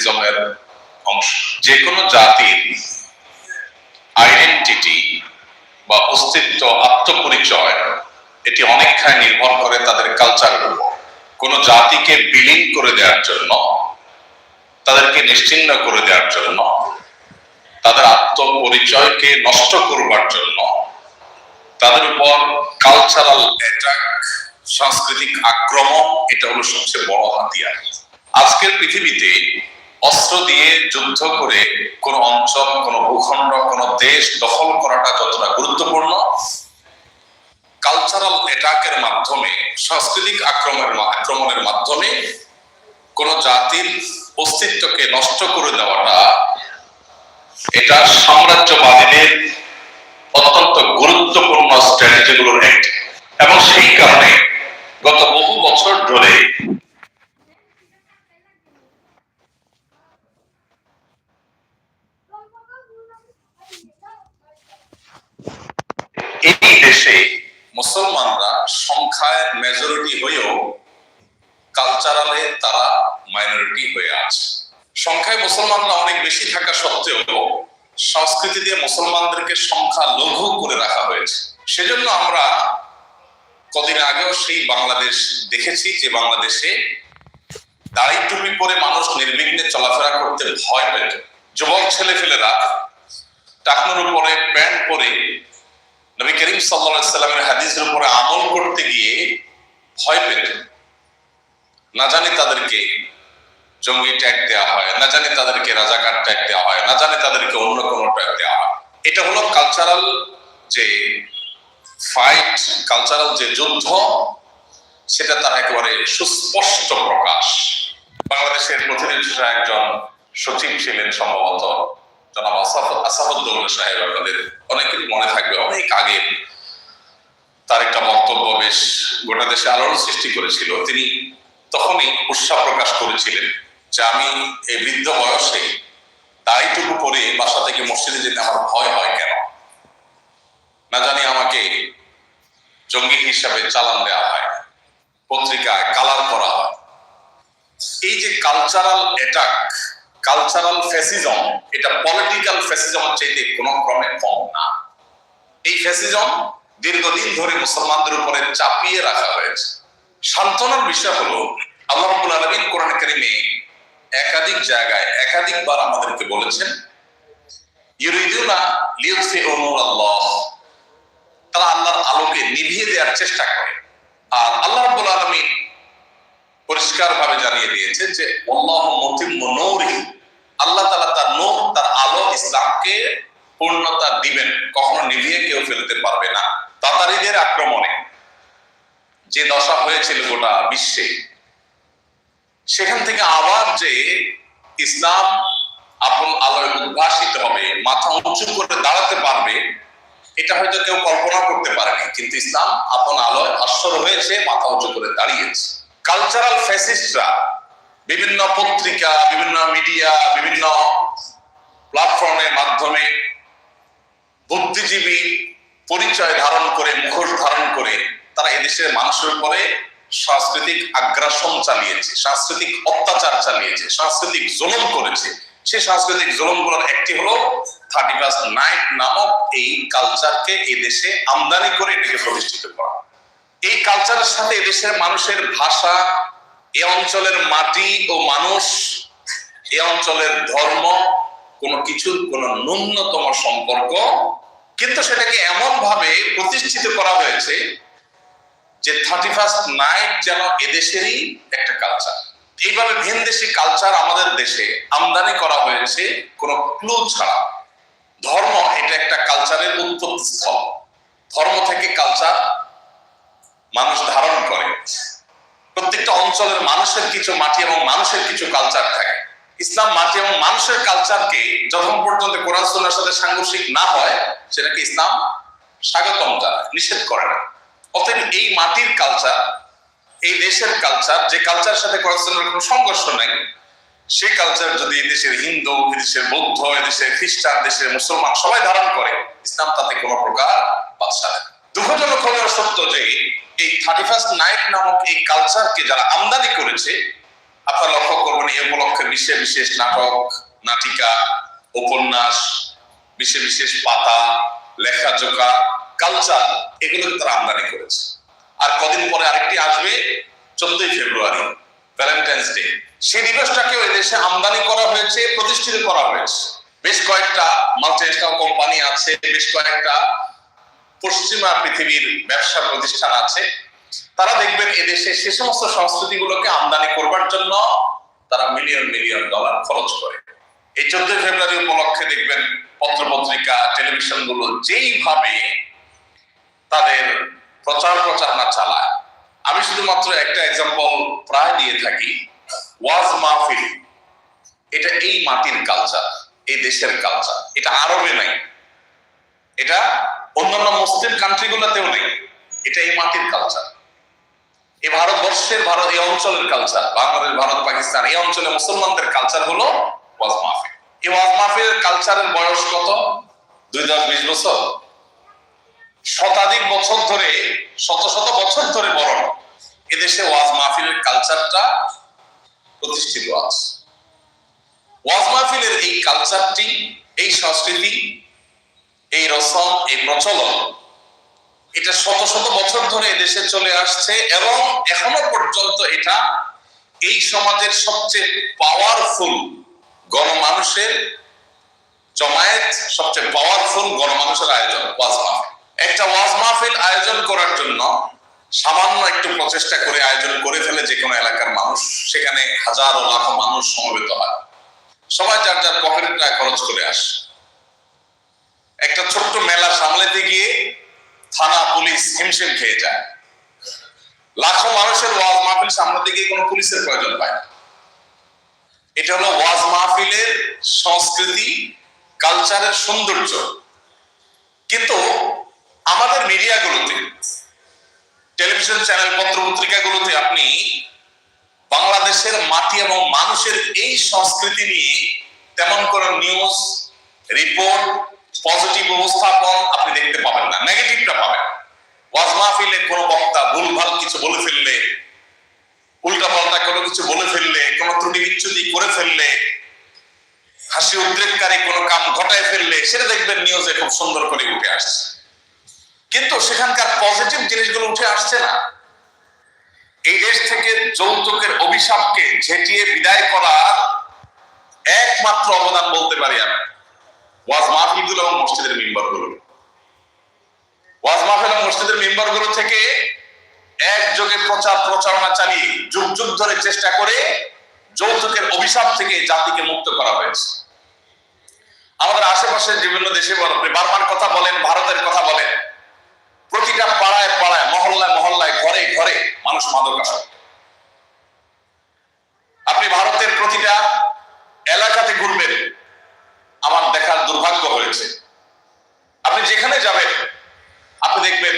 ফ্যাসিজমের অংশ। যে কোনো জাতির আইডেন্টিটি বা অস্তিত্ব, আত্মপরিচয়, এটি অনেকখানি নির্ভর করে তাদের কালচারের উপর। কোনো জাতিকে বিলীন করে দেওয়ার জন্য, তাদেরকে নিশ্চিহ্ন করে দেওয়ার জন্য, তাদের আত্মপরিচয়কে নষ্ট করবার জন্য, তাদের উপর কালচারাল অ্যাটাক সাংস্কৃতিক আক্রমণ, এটা হলো সবচেয়ে বড় হাতিয়ার। আজকের পৃথিবীতে অস্ত্র দিয়ে যুদ্ধ করে কোন অঞ্চল কোন ভূখণ্ড, কোন দেশ দখল করাটা যতটা গুরুত্বপূর্ণ কালচারাল অ্যাটাকের মাধ্যমে, সাংস্কৃতিক আক্রমণের আক্রমণের মাধ্যমে কোন জাতির অস্তিত্বকে নষ্ট করে দেওয়াটা এটা সাম্রাজ্যবাদীদের অত্যন্ত গুরুত্বপূর্ণ স্ট্র্যাটেজিগুলোর একটি এবং সেই কারণে গত বহু বছর ধরে এই দেশে মুসলমানরা সংখ্যায় মেজরিটি হয়েও কালচারালে তারা মাইনরিটি হয়ে আছে। সংখ্যায় মুসলমানরা অনেক বেশি থাকা সত্ত্বেও সংস্কৃতি দিয়ে মুসলমানদেরকে সংখ্যা লঘু করে রাখা হয়েছে। সেজন্য আমরা কদিন আগেও সেই বাংলাদেশ দেখেছি যে বাংলাদেশে দাড়ি টুপি পরে মানুষ নির্বিঘ্নে চলাফেরা করতে ভয় পেত। যুবক ছেলেফেলেরা টাকনুর উপরে প্যান্ট পরে নবী করিম সাল্লামের হাদিসের উপরে আমল করতে গিয়ে ভয় পেত। না জানি তাদেরকে জঙ্গি ট্যাগ দেওয়া হয়, না জানি তাদেরকে রাজাকার ট্যাগ দেওয়া হয়, না জানি তাদেরকে অন্য কোনো ট্যাগ দেওয়া হয়। এটা হলো কালচারাল যে ফাইট কালচারাল যে যুদ্ধ, সেটা তার একেবারে সুস্পষ্ট প্রকাশ। বাংলাদেশের প্রতিনিধিরা একজন সচিব ছিলেন সম্ভবত। জনাব আসাফুদ্দৌলা সাহেব আপনাদের অনেকেরই মনে থাকবে, অনেক আগে তার একটা বক্তব্য বেশ গোটা দেশে আলোড়ন সৃষ্টি করেছিল। তিনি তখনই উৎসাহ প্রকাশ করেছিলেন যে আমি এই বৃদ্ধ বয়সে দাড়িটুকু পরে বাসা থেকে মসজিদে যেতে আমার ভয় হয় কেন? না জানি আমাকে জঙ্গি হিসাবে চালান দেওয়া হয়, পত্রিকায় কালার করা হয়। এই যে কালচারাল অ্যাটাক কালচারাল ফ্যাসিজম এটা পলিটিক্যাল ফ্যাসিজমের চাইতে কোনো ক্রমে কম না। এই ফ্যাসিজম দীর্ঘদিন ধরে মুসলমানদের উপরে চাপিয়ে রাখা হয়েছে। সান্ত্বনার বিষয় হলো, আল্লাহ রাব্বুল আলামিন কোরআন কারিমে একাধিক জায়গায় একাধিকবার আমাদেরকে বলেছেন, ইউরিদুনা লিউতফিউ নূরাল্লাহ। তারা আল্লাহর আলোকে নিভিয়ে দেওয়ার চেষ্টা করে। আর আল্লাহ রাব্বুল আলামিন পরিষ্কার ভাবে জানিয়ে দিয়েছে যে, আল্লাহ তাআলা তার নূর, তার আলো ইসলামকে পূর্ণতা দিবেন। কখনো নিভিয়ে কেউ ফেলতে পারবে না। তাতারিদের আক্রমণে যে দশা হয়েছিল গোটা বিশ্বে, সেখান থেকে আবার যে ইসলাম আপন আলোয় উদ্ভাসিত হবে, মাথা উঁচু করে দাঁড়াতে পারবে, এটা হয়তো কেউ কল্পনা করতে পারেনি। কিন্তু ইসলাম আপন আলোয় অশ্বর হয়েছে, মাথা উঁচু করে দাঁড়িয়েছে। কালচারাল ফ্যাসিস্টরা বিভিন্ন পত্রিকা, বিভিন্ন মিডিয়া বিভিন্ন প্ল্যাটফর্মের মাধ্যমে বুদ্ধিজীবী পরিচয় ধারণ করে, মুখোশ ধারণ করে তারা এদেশের মানুষের উপরে সাংস্কৃতিক আগ্রাসন চালিয়েছে, সাংস্কৃতিক অত্যাচার চালিয়েছে, সাংস্কৃতিক জুলুম করেছে। সেই সাংস্কৃতিক জুলুমগুলোর একটি হলো থার্টি ফার্স্ট নাইট নামক এই কালচারকে এদেশে আমদানি করে এটাকে প্রতিষ্ঠিত করা। এই কালচারের সাথে এদেশের মানুষের ভাষা, এ অঞ্চলের মাটি ও মানুষ, এ অঞ্চলের ধর্ম, কোনো কিছুর কোনো ন্যূনতম সম্পর্ক, কিন্তু সেটাকে এমন ভাবে প্রতিষ্ঠিত করা হয়েছে যে থার্টি ফার্স্ট নাইট যেন এদেশেরই একটা কালচার এইভাবে ভিন দেশি কালচার আমাদের দেশে আমদানি করা হয়েছে কোনো ক্লু ছাড়া। ধর্ম এটা একটা কালচারের উৎপত্তি স্থল ধর্ম থেকে কালচার মানুষ ধারণ করে। প্রত্যেকটা অঞ্চলের মানুষের কিছু মাটি এবং মানুষের কিছু কালচার থাকে। ইসলাম মাটি এবং মানুষের কালচারকে যখন পর্যন্ত কোরআন সাথে সাংঘর্ষিক না হয়, সেটাকে ইসলাম স্বাগতম জানায়, নিষেধ করে না। অতএব এই মাটির কালচার এই দেশের কালচার যে কালচার সাথে কোরআন সুন্নাহর কোনো সংঘর্ষ নাই সেই কালচার যদি দেশের হিন্দু দেশের বৌদ্ধ দেশের খ্রিস্টান, দেশের মুসলমান সবাই ধারণ করে, ইসলাম তাতে কোনো প্রকার বাদশা নেই দুঃখজনক হলেও সত্য যে এই থার্টি ফার্স্ট নাইট নামক এই কালচারকে যারা আমদানি করেছে, আপনারা লক্ষ্য করবেন এই উপলক্ষে বিশেষ বিশেষ নাটক, নাটিকা, উপন্যাস, বিশেষ বিশেষ পাতা লেখাজোকা কালচার এগুলো তারা আমদানি করেছে। আর কদিন পরে আরেকটি আসবে, চোদ্দই ফেব্রুয়ারি ভ্যালেন্টাইন্স ডে সেই দিবসটাকেও দেশে আমদানি করা হয়েছে, প্রতিষ্ঠিত করা হয়েছে। বেশ কয়েকটা মাল্টিনেশনাল কোম্পানি আছে, বেশ কয়েকটা পশ্চিমা পৃথিবীর ব্যবসা প্রতিষ্ঠান আছে, তারা দেখবেন এদেশে সে সমস্ত সংস্কৃতিগুলোকে আমদানি করবার জন্য তারা মিলিয়ন মিলিয়ন ডলার খরচ করে। এই চোদ্দই ফেব্রুয়ারি উপলক্ষে দেখবেন পত্রপত্রিকা টেলিভিশনগুলো যেইভাবে তাদের প্রচার প্রচারণা চালায়, আমি শুধুমাত্র একটা এক্সাম্পল প্রায় দিয়ে থাকি, ওয়াজ মাহফিল। এটা এই মাটির কালচার এই দেশের কালচার এটা আরবে নাই। এটা অন্যান্য মুসলিম কান্ট্রিগুলোতেও নেই। এটা এই মাটির কালচার এই ভারতবর্ষের ভারত, এই অঞ্চলের কালচার বাংলাদেশ, ভারত, পাকিস্তান, এই অঞ্চলে মুসলমানদের কালচার হলো ওয়াজ মাহফিল। এই ওয়াজ মাহফিলের কালচারের বয়স কত? দুই দশ বিশ বছর। শতাধিক বছর ধরে, শত শত বছর ধরে বরণ এদেশে ওয়াজ মাহফিলের কালচারটা প্রতিষ্ঠিত আছে। ওয়াজ মাহফিলের এই কালচারটি এই সংস্কৃতি এই রসম, এই প্রচলন। এটা শত শত বছর ধরে দেশে চলে আসছে এবং এখনও পর্যন্ত এটা এই সমাজের সবচেয়ে পাওয়ারফুল গণমানুষের জমায়েত, সবচেয়ে পাওয়ারফুল গণমানুষের আয়োজন, ওয়াজ মাহফিল। একটা ওয়াজ মাহফিল আয়োজন করার জন্য সামান্য একটু প্রচেষ্টা করে আয়োজন করে ফেলে যে কোনো এলাকার মানুষ, সেখানে হাজার লাখো মানুষ সমবেত হয়। সবাই যার যার পকেটের টাকা খরচ করে আসে। একটা ছোট্ট মেলা সামলাতে গিয়ে থানা পুলিশ হিমশিম খেয়ে যায়। লাখো মানুষের ওয়াজ মাহফিল সামলাতে গিয়ে কোনো পুলিশের প্রয়োজন পায় না। এটা হলো ওয়াজ মাহফিলের সংস্কৃতি, কালচারের সৌন্দর্য। কিন্তু আমাদের মিডিয়াগুলোতে, টেলিভিশন চ্যানেল পত্র পত্রিকাগুলোতে আপনি বাংলাদেশের মাটি এবং মানুষের এই সংস্কৃতি নিয়ে তেমন কোন নিউজ রিপোর্ট পজিটিভ উপস্থাপন আপনি দেখতে পাবেন না নেগেটিভটা পাবেন। ওয়াজ মাহফিলে কোনো বক্তা ভুলভাল কিছু বলে ফেললে উল্টা পাল্টা কোনো কিছু বলে ফেললে, কোনো ত্রুটি বিচ্ছুতি করে ফেললে, হাসি উদ্রেককারী কোনো কাম ঘটায় ফেললে, সেটা দেখবেন নিউজে খুব সুন্দর করে উঠে আসছে। কিন্তু সেখানকার পজিটিভ জিনিসগুলো উঠে আসছে না। এই দেশ থেকে যৌতুকের অভিশাপকে ঝেঁটিয়ে বিদায় করার একমাত্র অবদান বলতে পারি আমি। ওয়াজ মাহফিলগুলো এবং মসজিদের মেম্বারগুলো। ওয়াজ মাহফিল এবং মসজিদের মেম্বারগুলো থেকে একযোগে প্রচার প্রচারণা চালিয়ে যুগ যুগ ধরে চেষ্টা করে যৌতুকের অভিশাপ থেকে জাতিকে মুক্ত করা হয়েছে। আমাদের আশেপাশের বিভিন্ন দেশে বার্মার কথা বলেন, ভারতের কথা বলেন, প্রতিটা পাড়ায় পাড়ায়, মহল্লায় মহল্লায়, ঘরে ঘরে মানুষ মাদক আসে আপনি ভারতের প্রতিটা এলাকাতে ঘুরবেন আমার দেখার দুর্ভাগ্য হয়েছে। আপনি যেখানে যাবেন, আপনি দেখবেন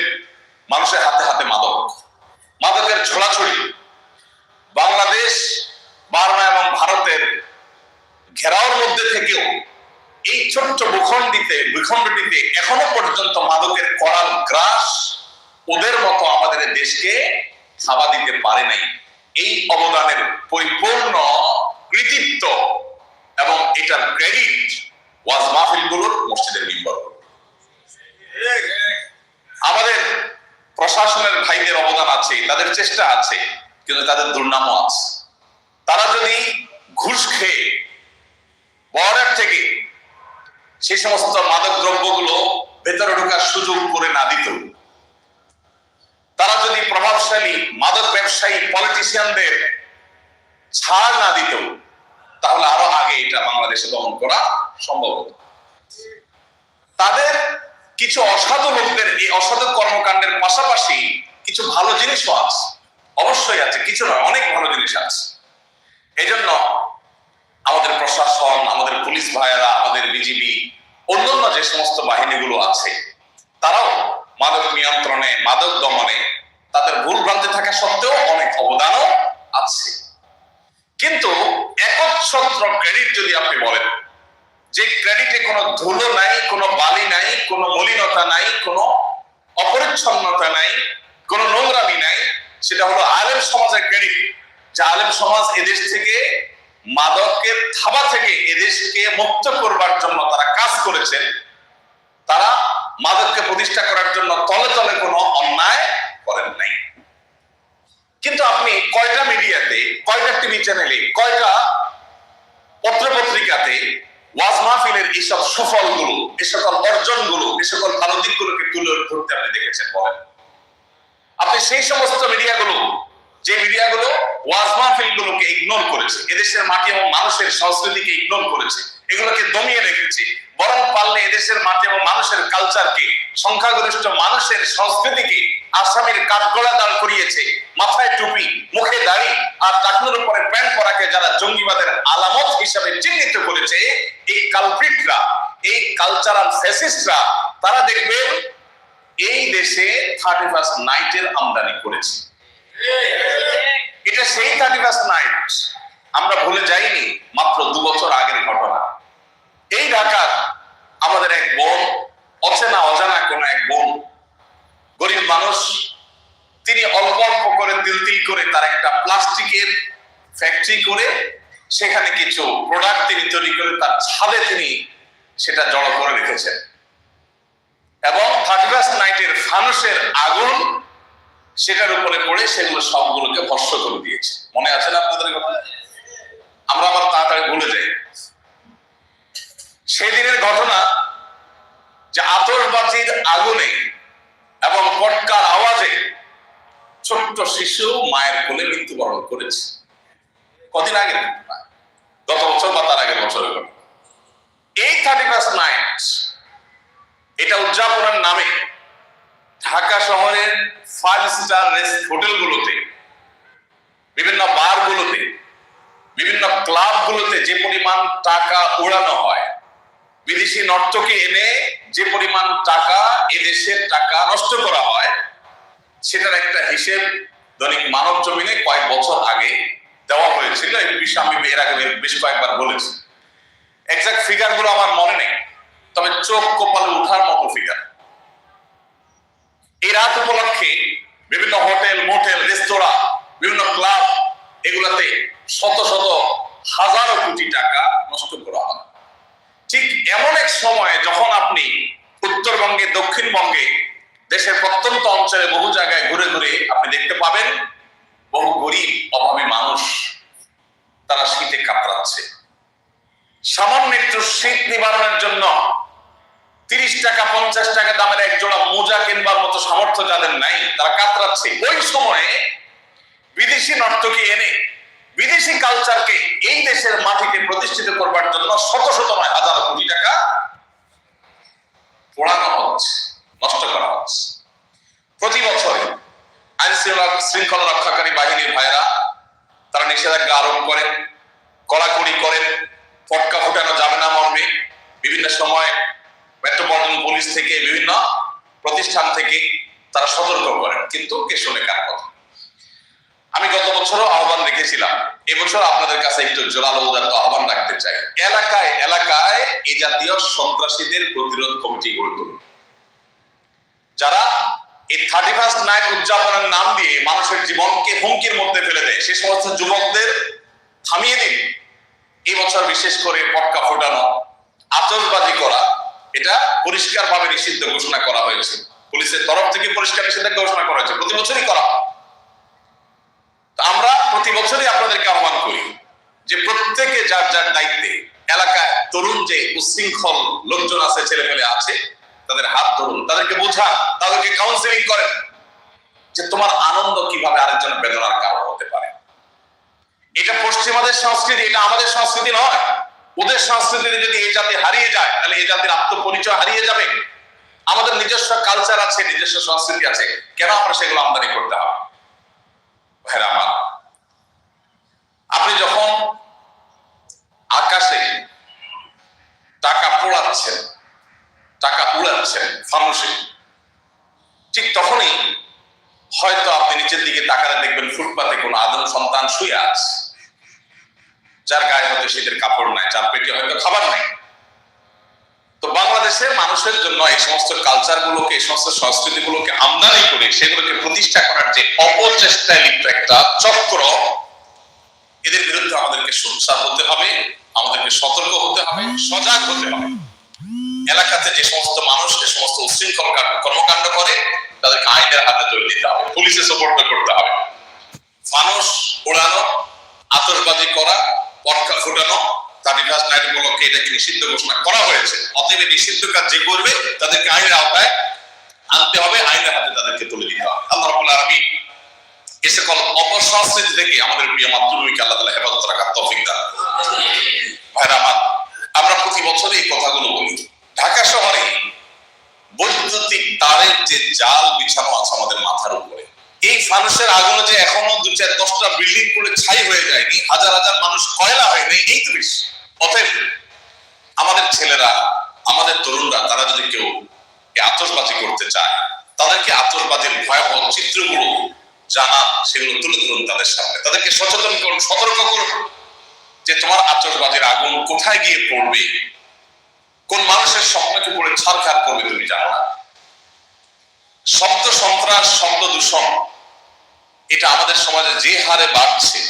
মানুষের হাতে হাতে মাদক। মাদকের ছোড়াছড়ি। বাংলাদেশ, বার্মা এবং ভারতের ঘেরাওর মধ্যে থেকেও এই ছোট্ট ভূখণ্ডিতে, ভূখণ্ডটিতে এখনও পর্যন্ত মাদকের করাল গ্রাস ওদের মতো আমাদের দেশকে থাবা দিতে পারে নাই। এই অবদানের পরিপূর্ণ কৃতিত্ব এবং এটার ক্রেডিট ওয়াজ মাহফিলগুলোর মসজিদের মেম্বার। আমাদের প্রশাসনের ভাইদের অবদান আছে, তাদের চেষ্টা আছে, কিন্তু তাদের দুর্নামও আছে। তারা যদি ঘুষ খেয়ে বর্ডার থেকে সেই সমস্ত মাদক দ্রব্যগুলো ভেতরে ঢোকার সুযোগ করে না দিত, তারা যদি প্রভাবশালী মাদক ব্যবসায়ী পলিটিশিয়ানদের ছাড় না দিত, তাহলে আরও আগে এটা বাংলাদেশে দমন করা সম্ভব হতো তাদের কিছু অসাধু লোকদের, এই অসাধু কর্মকাণ্ডের পাশাপাশি কিছু ভালো জিনিসও আছে। অবশ্যই আছে, কিছু নয়, অনেক ভালো জিনিস আছে। এই জন্য আমাদের প্রশাসন, আমাদের পুলিশ ভাইয়েরা, আমাদের বিজিবি, অন্যান্য যে সমস্ত বাহিনীগুলো আছে, তারাও মাদক নিয়ন্ত্রণে, মাদক দমনে তাদের ভুল ভ্রান্তি থাকা সত্ত্বেও অনেক অবদানও আছে। কিন্তু একচ্ছত্র ক্রেডিট যদি আপনি বলেন যে ক্রেডিটে কোনো ধুলো নাই, কোনো বালি নাই, কোনো মলিনতা নাই, কোনো অপরিচ্ছন্নতা নাই, কোনো নোংরামি নাই, সেটা হলো আলেম সমাজের ক্রেডিট যে আলেম সমাজ এদেশ থেকে মাদকের থাবা থেকে এদেশকে মুক্ত করবার জন্য তারা কাজ করেছেন তারা মাদককে প্রতিষ্ঠা করার জন্য তলে তলে কোনো অন্যায় করেন নাই। কিন্তু আপনি কয়টা মিডিয়াতে, কয়টা টিভি চ্যানেলে, কয়টা পত্র পত্রিকাতে ওয়াজ মাহফিলের সকল সকল ভালো তুলে ধরতে আপনি দেখেছেন, বলেন। আপনি সেই সমস্ত যে ওয়াজ ইগনোর করেছে, এদেশের মাটি এবং মানুষের সংস্কৃতিকে ইগনোর করেছে, এগুলোকে দমিয়ে রেখেছে, বরং পারলে এদেশের মাটি এবং মানুষের কালচারকে সংখ্যাগরিষ্ঠ মানুষের সংস্কৃতিকে দাঁড় করিয়েছে, মাথায় টুপি, মুখে দাড়ি আর টাকনুর উপরে প্যান্ট পরাকে যারা জঙ্গিবাদের আলামত হিসাবে চিহ্নিত করেছে কালপ্রিটরা, এই কালচারাল ফ্যাসিস্টরা তারা দেখবেন এই দেশে থার্টি ফার্স্ট নাইটের আমদানি করেছে। এটা সেই থার্টি ফার্স্ট নাইট আমরা ভুলে যাইনি, মাত্র দু বছর আগের ঘটনা। এই ঢাকার আমাদের এক বোন, অচেনা, অজানা কোন এক বোন, গরিব মানুষ, তিনি অল্প অল্প করে তিল তিল করে তার একটা প্লাস্টিকের ফ্যাক্টরি করে সেখানে কিছু প্রোডাক্ট তিনি তৈরি করে তার ছাদে তিনি সেটা জড়ো করে রেখেছেন। এবং থার্টি ফার্স্ট নাইটের ফানুসের আগুন সেটার উপরে পড়ে সেগুলো সবগুলোকে ভস্য করে দিয়েছে। মনে আছে না আপনাদের কথা? আমরা আবার তাড়াতাড়ি ভুলে যাই। সেদিনের ঘটনা যে আতরবাজির আগুনে এবং পটকার আওয়াজে ছোট্ট শিশু মায়ের কোলে মৃত্যুবরণ করেছে। কদিন আগে? গত বছর বা তার আগের ঘটনা এই থার্টি ফার্স্ট নাইট এটা উদযাপনের নামে ঢাকা শহরের ফাইভ স্টার রেস্ট হোটেলগুলোতে বিভিন্ন বারগুলোতে, বিভিন্ন ক্লাবগুলোতে যে পরিমাণ টাকা উড়ানো হয়, বিদেশি নর্তকে এনে যে পরিমাণ টাকা এদেশের টাকা নষ্ট করা হয়, সেটার একটা হিসেব দৈনিক মানব জমিনে কয়েক বছর আগে দেওয়া হয়েছিল এই বিষয়ে আমি এর আগে বেশ কয়েকবার বলেছি। এক্সাক্ট ফিগারগুলো আমার মনে নেই, তবে চোখ কপালে উঠার মতো ফিগার এই রাত উপলক্ষে বিভিন্ন হোটেল, মোটেল, রেস্তোরাঁ, বিভিন্ন ক্লাব, এগুলাতে শত শত হাজারো কোটি টাকা নষ্ট করা হয়। ঠিক এমন এক সময় যখন আপনি উত্তরবঙ্গে, দক্ষিণবঙ্গে, দেশের প্রত্যন্ত অঞ্চলে বহু জায়গায় ঘুরে ঘুরে আপনি দেখতে পাবেন, বহু গরিব, অভাবী মানুষ তারা শীতে কাতরাচ্ছে সামান্য একটু শীত নিবারণের জন্য তিরিশ টাকা, পঞ্চাশ টাকা দামের এক জোড়া মোজা কিনবার মতো সামর্থ্য যাদের নাই, তারা কাতরাচ্ছে। ওই সময়ে বিদেশি নর্তকী এনে বিদেশি কালচারকে এই দেশের মাটিতে প্রতিষ্ঠিত করবার জন্য শত শত নয়, হাজার কোটি টাকা পোড়ানো হচ্ছে, নষ্ট করা হচ্ছে। প্রতি বছর আইন শৃঙ্খলা রক্ষাকারী বাহিনীর ভাইরা তারা নিষেধাজ্ঞা আরোপ করেন কড়াকড়ি করেন ফটকা ফুটানো যাবে না মর্মে। বিভিন্ন সময় মেট্রোপলিটন পুলিশ থেকে, বিভিন্ন প্রতিষ্ঠান থেকে তারা সতর্ক করেন কিন্তু কে শুনে কার কথা? আমি গত বছরও আহ্বান রেখেছিলাম। এবছর আপনাদের কাছে একটু জোরালো উদারত আহ্বান রাখতে চাই। এলাকায় এলাকায় এই জাতীয় সন্ত্রাসীদের প্রতিরোধ কমিটি গড়ে তুলুন। যারা এই থার্টি ফার্স্ট নাইট উদযাপনের নাম দিয়ে মানুষের জীবনকে হুমকির মধ্যে ফেলে দেয়। সে সমস্ত যুবকদের থামিয়ে দিন। এই বছর বিশেষ করে পটকা ফোটানো আতসবাজি করা, এটা পরিষ্কার ভাবে নিষিদ্ধ ঘোষণা করা হয়েছে। পুলিশের তরফ থেকে পরিষ্কার নিষেধাজ্ঞা ঘোষণা করা হয়েছে। প্রতি বছরই করা আমরা প্রতি বছরই আপনাদেরকে আহ্বান করি যে প্রত্যেকে যার যার দায়িত্বে এলাকায় তরুণ যে উশৃঙ্খল লোকজন আছে ছেলে পেলে আছে তাদের হাত ধরুন, তাদেরকে বোঝান, তাদেরকে কাউন্সিলিং করেন যে তোমার আনন্দ কীভাবে আরেকজনের বেদনার কারণ হতে পারে। এটা পশ্চিমাদের সংস্কৃতি, এটা আমাদের সংস্কৃতি নয়। ওদের সংস্কৃতিতে যদি এই জাতি হারিয়ে যায়, তাহলে এই জাতির আত্মপরিচয় হারিয়ে যাবে। আমাদের নিজস্ব কালচার আছে, নিজস্ব সংস্কৃতি আছে, কেন আমরা সেগুলো আমদানি করতে হবে? ভাইরা আমার, আপনি যখন আকাশে টাকা পোড়াচ্ছেন ফানুসে ঠিক তখনই হয়তো আপনি নিচের দিকে তাকালে দেখবেন ফুটপাতে কোনো আদম সন্তান শুয়ে আছে। যার গায়ে হয়তো শীতের কাপড় নাই, যার পেটে হয়তো খাবার নাই। তো বাংলাদেশের মানুষের জন্য এই সমস্ত কালচার গুলোকে এই সমস্ত সংস্কৃতি গুলোকে আমদানি করে সেগুলোকে প্রতিষ্ঠা করার যে অপচেষ্টায় লিপ্ত একটা চক্র, এদের বিরুদ্ধে আমাদেরকে সোচ্চার হতে হবে, আমাদেরকে সতর্ক হতে হবে, সজাগ হতে হবে। এলাকাতে যে সমস্ত মানুষ, যে সমস্ত উশৃঙ্খল কর্মকাণ্ড করে, তাদেরকে আইনের হাতে তুলে দিতে হবে, পুলিশে সোপর্দ করতে হবে। মানুষ ওড়ানো আতশবাজি করা পটকা ফুটানো থার্টি ফার্স্ট নাইট উপলক্ষে এটাকে নিষিদ্ধ ঘোষণা করা হয়েছে। অতএব নিষিদ্ধ কাজ যে করবে, তাদেরকে আইনের আওতায় আনতে হবে, আইনের হাতে তাদেরকে তুলে দিতে হবে। আল্লাহ রাব্বুল আলামিন এ সকল অপসংস্কৃতি থেকে আমাদের প্রিয় মাতৃভূমিকে আল্লাহ তাআলা হেফাজত রাখার তৌফিক দান ভাইরা আমার, আমরা প্রতি বছর এই কথাগুলো বলি। ঢাকা শহরে বৈদ্যুতিক তারের যে জাল বিছানো আছে আমাদের মাথার উপরে, এই ফানুসের আগুনে যে এখনও দু চার দশটা বিল্ডিং করে ছাই হয়ে যায়নি, হাজার হাজার মানুষ কয়লা হয়নি এই তো বেশি। অতএব আমাদের ছেলেরা, আমাদের তরুণরা, তারা যদি কেউ এই আতশবাজি করতে চায়, তাদেরকে আতশবাজির ভয়াবহ চিত্রগুলো জানান, সেগুলো তুলে ধরুন তাদের সামনে। তাদেরকে সচেতন করুন, সতর্ক করুন যে তোমার আতশবাজির আগুন কোথায় গিয়ে পড়বে কোন মানুষের স্বপ্নকে পড়ে? ছাড়খাড় করবে তুমি, জানো না। শব্দ সন্ত্রাস, শব্দ দূষণ, এটা আমাদের সমাজে যে হারে বাড়ছে,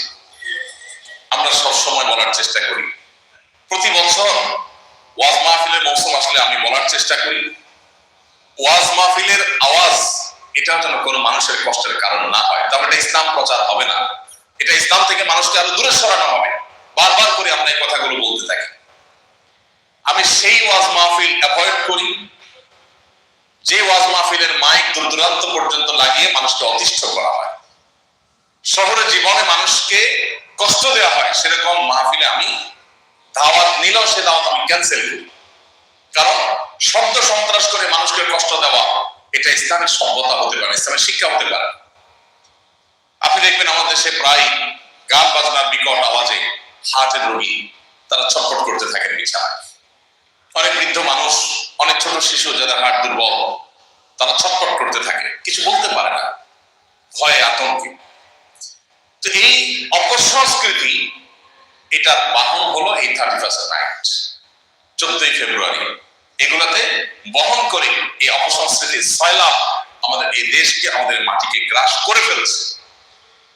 আমরা সব সময় বলার চেষ্টা করি। প্রতি বছর ওয়াজ মাহফিলের মৌসুম আসলে আমি বলার চেষ্টা করি। ওয়াজ মাহফিলের আওয়াজ এটা যেন কোনো মানুষের কষ্টের কারণ না হয়। তবে এটা ইসলাম প্রচার হবে না। এটা ইসলাম থেকে মানুষকে আরও দূরে সরানো হবে। বারবার করে আমরা এই কথাগুলো বলতে থাকি। আমি সেই ওয়াজ মাহফিল অ্যাভয়েড করি। যে ওয়াজ মাহফিলের মাইক দূর দূরান্ত পর্যন্ত লাগিয়ে মানুষকে অতিষ্ঠ করা হয়। শহরে জীবনে মানুষকে কষ্ট দেওয়া হয়। সেরকম মাহফিলে আমি দাওয়াত নিলেও সে দাওয়াত আমি ক্যান্সেল করি। কারণ শব্দ সন্ত্রাস করে মানুষকে কষ্ট দেওয়া, এটা ইসলামের সভ্যতা হতে পারে, ইসলামের শিক্ষা হতে পারে। আপনি দেখবেন আমাদের দেশে প্রায় গান বাজনার বিকট আওয়াজে হার্টের রোগী তারা ছটফট করতে থাকেন বিছানায়। অনেক বৃদ্ধ মানুষ, অনেক ছোট শিশু যাদের হার্ট দুর্বল, তারা ছটপট করতে থাকে। কিছু বলতে পারে না। ভয়ে, আতঙ্কে। তো এই অপসংস্কৃতি, এটার বাহন হলো এই থার্টি ফার্স্ট নাইট চোদ্দই ফেব্রুয়ারি। এগুলাতে বহন করে এই অপসংস্কৃতির সয়লাভ আমাদের এই দেশকে, আমাদের মাটিকে গ্রাস করে ফেলছে।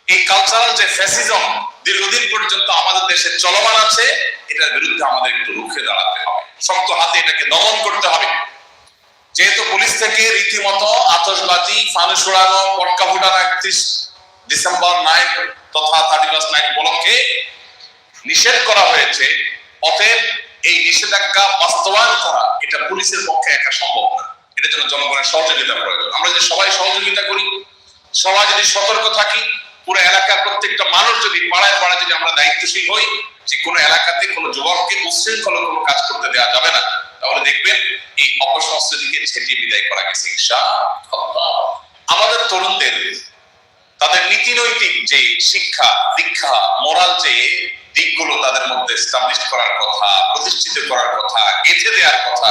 এই কালচারাল যে ফ্যাসিজম দীর্ঘদিন পর্যন্ত আমাদের দেশে চলমান আছে, এটার বিরুদ্ধে আমাদের একটু রুখে দাঁড়াতে হবে। শক্ত হাতে এটাকে দমন করতে হবে। যেহেতু পুলিশ থেকে রীতিমতো আতশবাজি ফানুস উড়ানো পটকা ফুটানো একত্রিশ ডিসেম্বর নাইট তথা থার্টি ফার্স্ট নাইট উপলক্ষে নিষেধ করা হয়েছে। অতএব এই নিষেধাজ্ঞা বাস্তবায়ন করা এটা পুলিশের পক্ষে একা সম্ভব না। এটার জন্য জনগণের সহযোগিতা প্রয়োজন। আমরা যদি সবাই সহযোগিতা করি, সবাই যদি সতর্ক থাকি পুরো এলাকার প্রত্যেকটা মানুষ যদি পাড়ায় পাড়ায় যদি আমরা দায়িত্বশীল হই, যে কোনো এলাকাতে কোনো যুবককে উচ্ছৃঙ্খল কোনো কাজ করতে দেওয়া যাবে না। তাহলে দেখবেন এই অপসংস্কৃতিকে ছেটিয়ে বিদায় করা গেছে আমাদের তরুণদের, তাদের নীতি নৈতিক যে শিক্ষা, দীক্ষা, মোরাল যে দিকগুলো তাদের মধ্যে স্টাবলিশ করার কথা, প্রতিষ্ঠিত করার কথা, গেঁথে দেওয়ার কথা,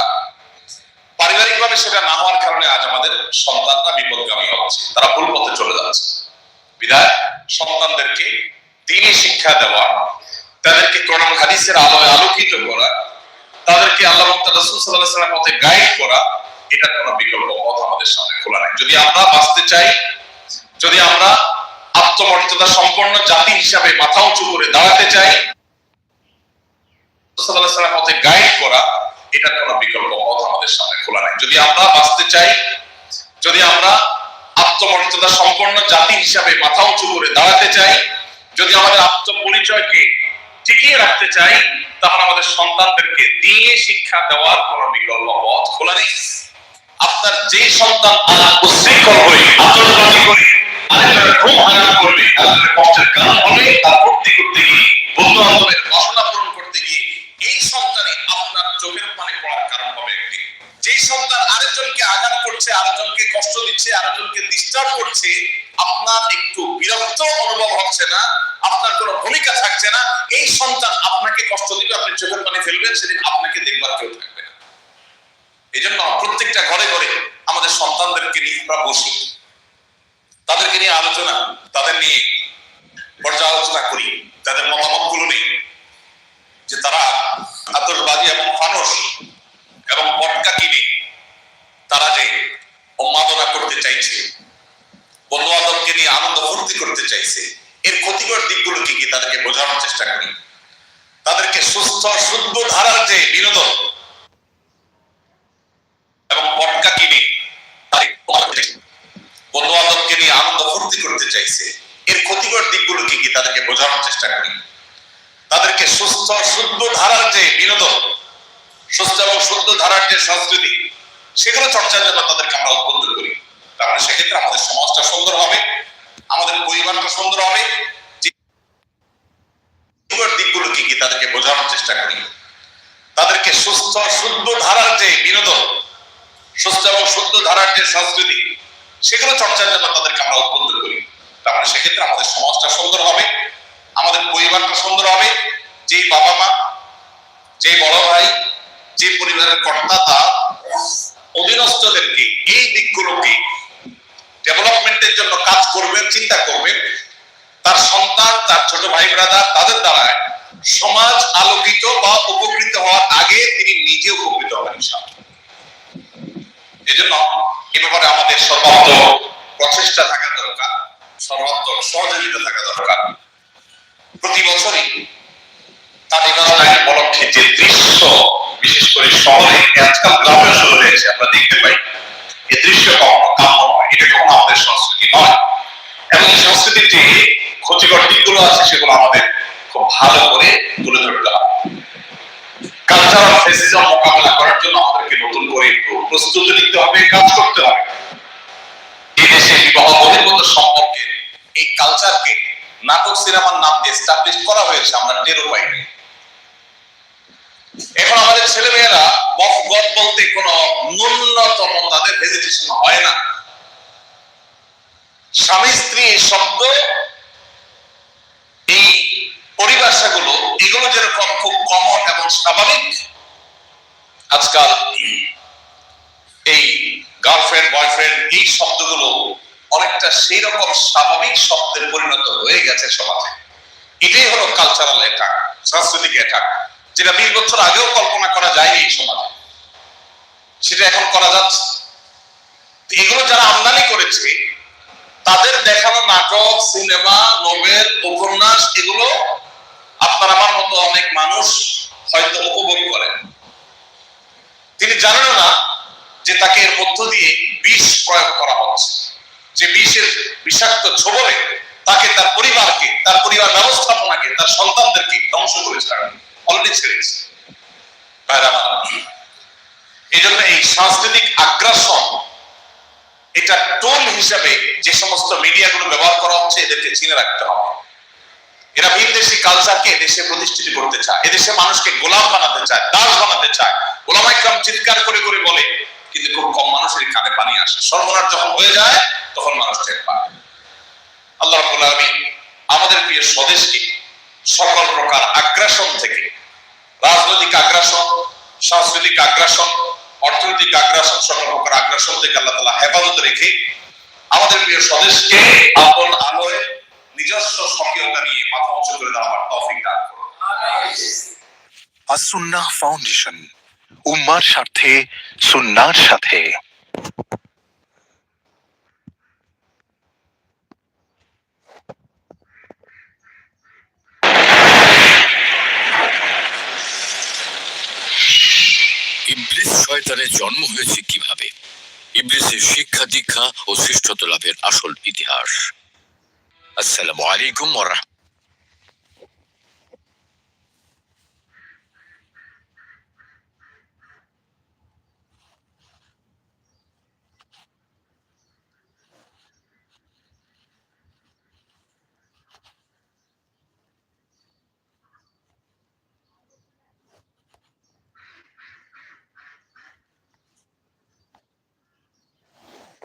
পারিবারিকভাবে সেটা না হওয়ার কারণে আজ আমাদের সন্তানরা বিপদগামী হচ্ছে, তারা ভুল পথে চলে যাচ্ছে। বিদায় সন্তানদেরকে দিনই শিক্ষা দেওয়া, তাদেরকে কোরআন হাদিসের আলোয় আলোকিত করা, তাদেরকে আল্লাহ রাসূল সাল্লাল্লাহু গাইড করা, এটা কোনো বিকল্প পথ আমাদের সামনে খোলা নেই। যদি আমরা বাঁচতে চাই, যদি আমরা আত্মমর্যাদা সম্পন্ন জাতি হিসাবে মাথা উঁচু করে দাঁড়াতে চাই সাল্লাল্লাহু আলাইহি গাইড করা, এটা কোনো বিকল্প পথ আমাদের সামনে খোলা নেই। যদি আমরা বাঁচতে চাই, যদি আমরা আত্মমর্যাদা সম্পন্ন জাতি হিসাবে মাথা উঁচু করে দাঁড়াতে চাই। যদি আমাদের আত্মপরিচয়কে টিকিয়ে রাখতে চাই, তাহলে আমাদের সন্তানদেরকে দিয়ে শিক্ষা দেওয়ার কোন বিকল্প পথ খোলা নেই। আপনার যে সন্তান উশৃঙ্খল হয়ে এই সন্তানে আপনার চোখের পানি পড়ার কারণ হবে যেই সন্তান আরেকজনকে আঘাত করছে, আরেকজনকে কষ্ট দিচ্ছে, আরেকজনকে ডিস্টার্ব করছে, আপনার একটু বিরক্ত অনুভব হচ্ছে না, আপনার কোনো ভূমিকা থাকছে না, এই সন্তান আপনাকে কষ্ট দিবে, আপনি চোখের পানি ফেলবেন, সেদিন আপনাকে দেখবার কেউ থাকবে না। এই জন্য প্রত্যেকটা ঘরে ঘরে আমাদের সন্তানদেরকে নিয়ে আমরা বসি। তাদেরকে নিয়ে আলোচনা, তাদের নিয়ে পর্যালোচনা করি, তাদের মতামতগুলো নেই। যে তারা আতশবাজি এবং ফানুস এবং পটকা কিনে তারা যে উন্মাদনা করতে চাইছে বন্ধু বান্ধবকে নিয়ে আনন্দ ফুর্তি করতে চাইছে এর ক্ষতিকর দিকগুলো কি কি তাদেরকে বোঝানোর চেষ্টা করি। তাদেরকে সুস্থ, শুদ্ধ ধারার যে বিনোদন এবং পটকা কিনে বন্ধু বান্ধবকে নিয়ে আনন্দ ফুর্তি করতে চাইছে, এর ক্ষতিকর দিকগুলো কি কি তাদেরকে বোঝানোর চেষ্টা করি। তাদেরকে সুস্থ, শুদ্ধ ধারার যে বিনোদন, সুস্থ এবং শুদ্ধ ধারার যে সংস্কৃতি, সেগুলো চর্চার জন্য তাদেরকে আমরা উদ্বুদ্ধ করি। তাহলে সেক্ষেত্রে আমাদের সমাজটা সুন্দর হবে, আমাদের পরিবারটা সুন্দর হবে যে দিকগুলো কি কি তাদেরকে বোঝানোর চেষ্টা করি? তাদেরকে সুস্থ, শুদ্ধ ধারার যে বিনোদন, সুস্থ এবং শুদ্ধ ধারার যে সংস্কৃতি, সেগুলো চর্চার জন্য তাদেরকে আমরা উদ্বুদ্ধ করি। তাহলে সেক্ষেত্রে আমাদের সমাজটা সুন্দর হবে, আমাদের পরিবারটা সুন্দর হবে। যে বাবা মা যে বড় ভাই যে পরিবারের কর্তা, তার অধীনস্থদেরকে, এই দিকগুলোকে ডেভেলপমেন্টের জন্য কাজ করবেন, চিন্তা করবেন তার সন্তান, তার ছোট ভাই ব্রাদার তাদের দ্বারা সমাজ আলোকিত বা উপকৃত হওয়ার আগে তিনি নিজে উপকৃত হবেন এজন্য এ ব্যাপারে আমাদের সর্বাত্মক প্রচেষ্টা থাকা দরকার, সর্বাত্মক সহযোগিতা থাকা দরকার। প্রতি বছরই উপলক্ষে যে দৃশ্য, বিশেষ করে শহরে আজকাল গ্রামে শুরু হয়েছে আমরা দেখতে পাই, এই দৃশ্য কখনো কাম্য নয়, এটা কখনো আমাদের সংস্কৃতি নয়। এবং যে ক্ষতিকর দিকগুলো আছে, সেগুলো আমাদের খুব ভালো করে তুলে ধরতে হবে। কালচারাল ফেসিজম মোকাবেলা করার জন্য আমাদেরকে নতুন করে একটু প্রস্তুতি নিতে হবে কাজ করতে হবে। এই দেশে বিবাহ বহির্ভূত সম্পর্কে এই কালচারকে নাটক সিনেমার নাম দিয়ে এস্টাবলিশ করা হয়েছে, আমরা এখন আমাদের ছেলেমেয়েরা বফগত বলতে কোনো ন্যূনতম তাদের হেজিটেশন হয় না। স্বামী স্ত্রী শব্দ পরিভাষাগুলো এগুলো যেরকম খুব কমন এবং স্বাভাবিক, আজকাল এই গার্লফ্রেন্ড বয়ফ্রেন্ড এই শব্দগুলো অনেকটা সেই রকম স্বাভাবিক শব্দের পরিণত হয়ে গেছে সমাজে। এটাই হলো কালচারাল অ্যাটাক সাংস্কৃতিক অ্যাটাক যেটা বিশ বছর আগেও কল্পনা করা যায়নি এই সমাজে। সেটা এখন করা যাচ্ছে। এগুলো যারা আমদানি করেছে, তাদের দেখানো নাটক, সিনেমা, নোবেল, উপন্যাস, এগুলো আপনার আমার মতো অনেক মানুষ হয়তো উপভোগ করেন। তিনি জানেন না যে তাকে এর মধ্য দিয়ে বিষ প্রয়োগ করা হচ্ছে। যে বিষের বিষাক্ত ছোবলে তাকে তার পরিবারকে, তার পরিবার ব্যবস্থাপনাকে, তার সন্তানদেরকে ধ্বংস করে ছাড়েন অলরেডি ছেড়েছে এই জন্য এই সাংস্কৃতিক আগ্রাসন, এটা টোল হিসাবে যে সমস্ত মিডিয়াগুলো ব্যবহার করা হচ্ছে, এদেরকে চিনে রাখতে হবে। এরা ভিন দেশি কালচারকে দেশে প্রতিষ্ঠিত করতে চায় এদেশে মানুষকে গোলাম বানাতে চায়, দাস বানাতে চায়। গোলাম একরাম চিৎকার করে করে বলে, কিন্তু খুব কম মানুষের কানে পানি আসে। সর্বনাশ যখন হয়ে যায়, তখন মানুষ টের পায়। আল্লাহ রাব্বুল আলামিন আমাদের প্রিয় স্বদেশকে সকল প্রকার আগ্রাসন থেকে, রাজনৈতিক আগ্রাসন, সাংস্কৃতিক আগ্রাসন, অর্থনৈতিক আগ্রাসন, সকল প্রকার আগ্রাসন থেকে আল্লাহ তালা হেফাজত রেখে আমাদের প্রিয় স্বদেশকে আপন আলোয় নিজস্ব স্বকীয়তা নিয়ে মাথা উঁচু করে দেওয়ার তৌফিক দান করুন আসুন্নাহ ফাউন্ডেশন, উম্মার স্বার্থে সুন্নার সাথে। ইবলিস শয়তানের জন্ম হয়েছে কীভাবে? ইবলিসের শিক্ষা দীক্ষা ও শ্রেষ্ঠত্ব লাভের আসল ইতিহাস। السلام عليكم ورحمة